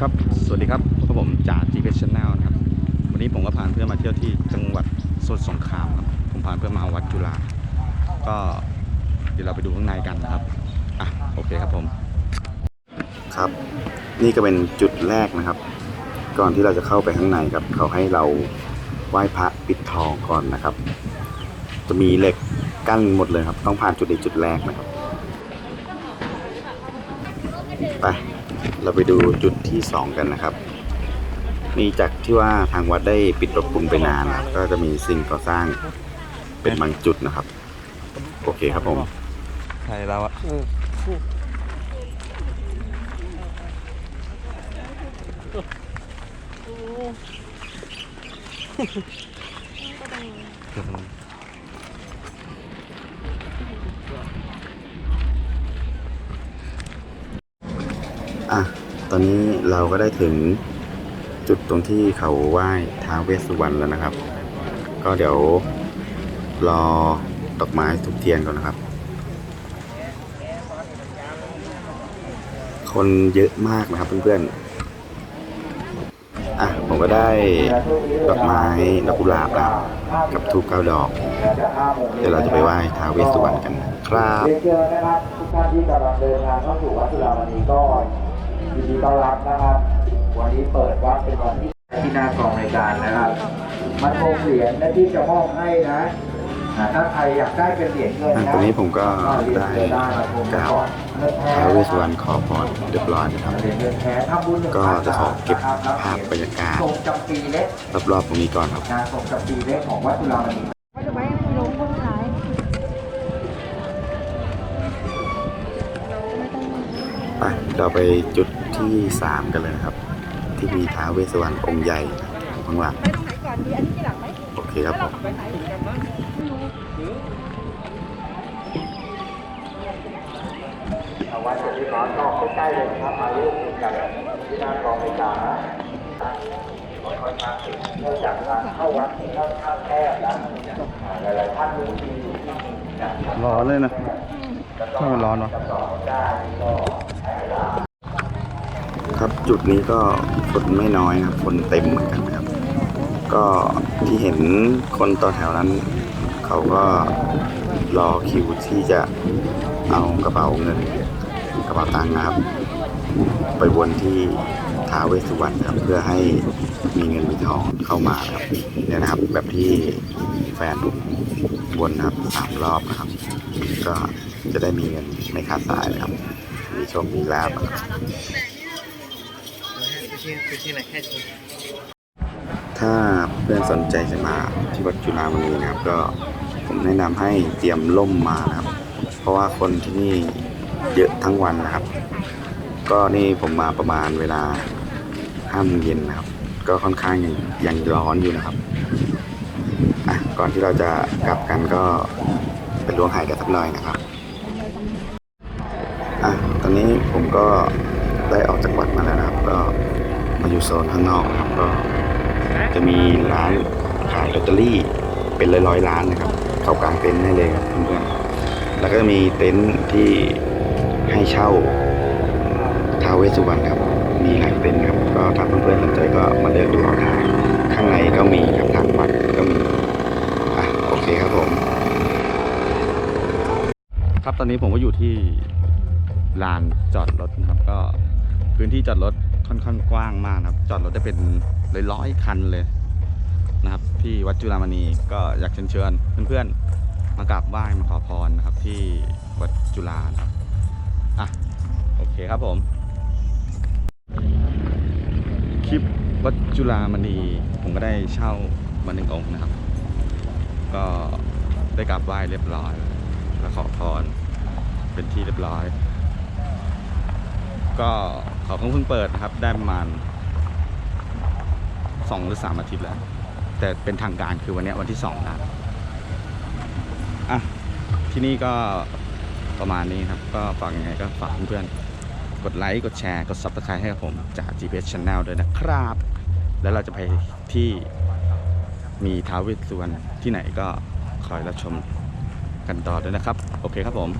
ครับ สวัสดีครับพบกับผมจ่า GPS Channel นะครับ วันนี้ผมก็พาเพื่อนมาเที่ยวที่จังหวัดสมุทรสงครามครับ ผมพาเพื่อนมาวัดจุฬา ก็เดี๋ยวเราไปดูข้างในกันนะครับ อะ โอเคครับผม ครับ นี่ก็เป็นจุดแรกนะครับ ก่อนที่เราจะเข้าไปข้างในครับ เขาให้เราไหว้พระปิดทองก่อนนะครับ จะมีเหล็กกั้นหมดเลยครับ ต้องผ่านจุดนี้จุดแรกนะครับ ไป เราไปดูจุดที่สองกันนะครับ นี่จากที่ว่าทางวัดได้ปิดปรับปรุงไปนานนะครับก็จะมีสิ่งก่อสร้างเป็นบางจุดนะครับ โอเคครับผมใครเราอะอ่ อะ ตอนนี้เราก็ได้ถึงจุดตรงที่เขาไหว้ท้าวเวสสุวรรณแล้วนะครับ ก็เดี๋ยวรอดอกไม้ทุกเทียนก่อนนะครับ คนเยอะมากนะครับเพื่อนๆ อะ ผมก็ได้ดอกไม้ดอกกุหลาบแล้วกับทูบเก้าดอก เดี๋ยวเราจะไปไหว้ท้าวเวสสุวรรณกันนะครับเรียนเชิญนะครับทุกท่านที่กำลังเดินทางเข้าสู่วัดจุฬามณีก็ ยินดีต้อนรับนะครับ วันนี้เปิดวัดเป็นวันที่ที่หน้ากองรายการนะครับ มันคงเหรียญและที่จะมอบให้นะอ่าถ้าใครอยากได้เป็นเหรียญเงินอะนะตอนนี้ผมก็เรียนได้เชิญได้มาชมกล่าวก่อนเงินแท้ท้าวเวสสุวรรณขอพรเรียบร้อยนะครับเหรียญเงินแท้ทำบุญหนึ่งก็พันจะขอเก็บนะครับภาพบรรยากาศส่งจำปีเล็กรอบๆตรงนี้ก่อนครับ งานส่งจำปีเล็กของวัดจุฬามณี เราไปจุดที่3กันเลยนะครับ ที่มีท้าวเวสสุวรรณองค์ใหญ่อยู่ข้างหลังไปตรงไหนก่อนดีอันนี้ที่หลังไหมโอเคครับผมไปไหนกันบ้างไม่รู้เอาไว้เสร็จเรียบร้อยก็ใกล้ๆเลยนะครับมาร่วมกันที่หน้ากองรายการนะค่อนข้างถึงเนื่องจากทางเข้าวัดที่ค่อนข้างแคบนะหลายๆท่านรู้ดีอยู่ที่การทำร้อนเลยนะถ้ามันร้อนวะต่อได้ก็ครับ จุดนี้ก็คนไม่น้อยนะครับคนเต็มเหมือนกันนะครับ ก็ที่เห็นคนต่อแถวนั้น เขาก็รอคิวที่จะเอากระเป๋าเงินกระเป๋าตังค์นะครับ ไปวนที่ท้าเวสสุวรรณนะครับเพื่อให้มีเงินมีทองเข้ามาครับเนี่ยนะครับ แบบที่แฟนวนนะครับสามรอบนะครับ ก็จะได้มีเงินไม่ขาดสายนะครับมีโชคมีลาบ นะครับถ้าเพื่อนสนใจจะมาที่วัดจุฬามณีนะครับ ก็ผมแนะนำให้เตรียมล่มมานะครับ เพราะว่าคนที่นี่เยอะทั้งวันนะครับ ก็นี่ผมมาประมาณเวลาห้าโมงเย็นนะครับ ก็ค่อนข้างยังยังร้อนอยู่นะครับอะก่อนที่เราจะกลับกันก็ไปล้วงหายกันสักหน่อยนะครับอะตอนนี้ผมก็ได้ออกจากวัดมาแล้วนะครับ ก็ มาอยู่โซนข้างนอกนะครับก็จะมีร้านขายลอตเตอรี่เป็นร้อยๆร้านนะครับ เข้ากลางเต็นท์ได้เลยครับเพื่อนๆแล้วก็มีเต็นท์ที่ให้เช่าทาวเวสสุวรรณครับ มีหลายเต็นท์ครับก็ถ้าเพื่อนๆสนใจก็มาเลือกดูเอาได้ข้างในก็มีครับทางวัดก็มีอะโอเคครับผม ครับตอนนี้ผมก็อยู่ที่ลานจอดรถนะครับ ก็พื้นที่จอดรถ ค่อนข้างกว้างมากนะครับ จอดรถได้เป็นร้อยๆคันเลยนะครับ ที่วัดจุฬามณีก็อยากเชิญเชิญเพื่อนๆมากราบไหว้มาขอพรนะครับ ที่วัดจุฬานะครับอะโอเคครับผม คลิปวัดจุฬามณีผมก็ได้เช่ามาหนึ่งองค์นะครับ ก็ได้กราบไหว้เรียบร้อยและขอพรเป็นที่เรียบร้อย ก็เขาเพิ่งเพิ่งเปิดนะครับได้ประมาณสองหรือสามอาทิตย์แล้ว แต่เป็นทางการคือวันนี้วันที่สองนะอะที่นี่ก็ประมาณนี้ครับ ก็ฝากยังไงก็ฝากเพื่อนๆกดไลค์กดแชร์กด subscribe ให้กับผมจาก GPS Channel ด้วยนะครับ แล้วเราจะไปที่มีท้าวเวสสุวรรณที่ไหนก็คอยรับชมกันต่อด้วยนะครับ โอเคครับผม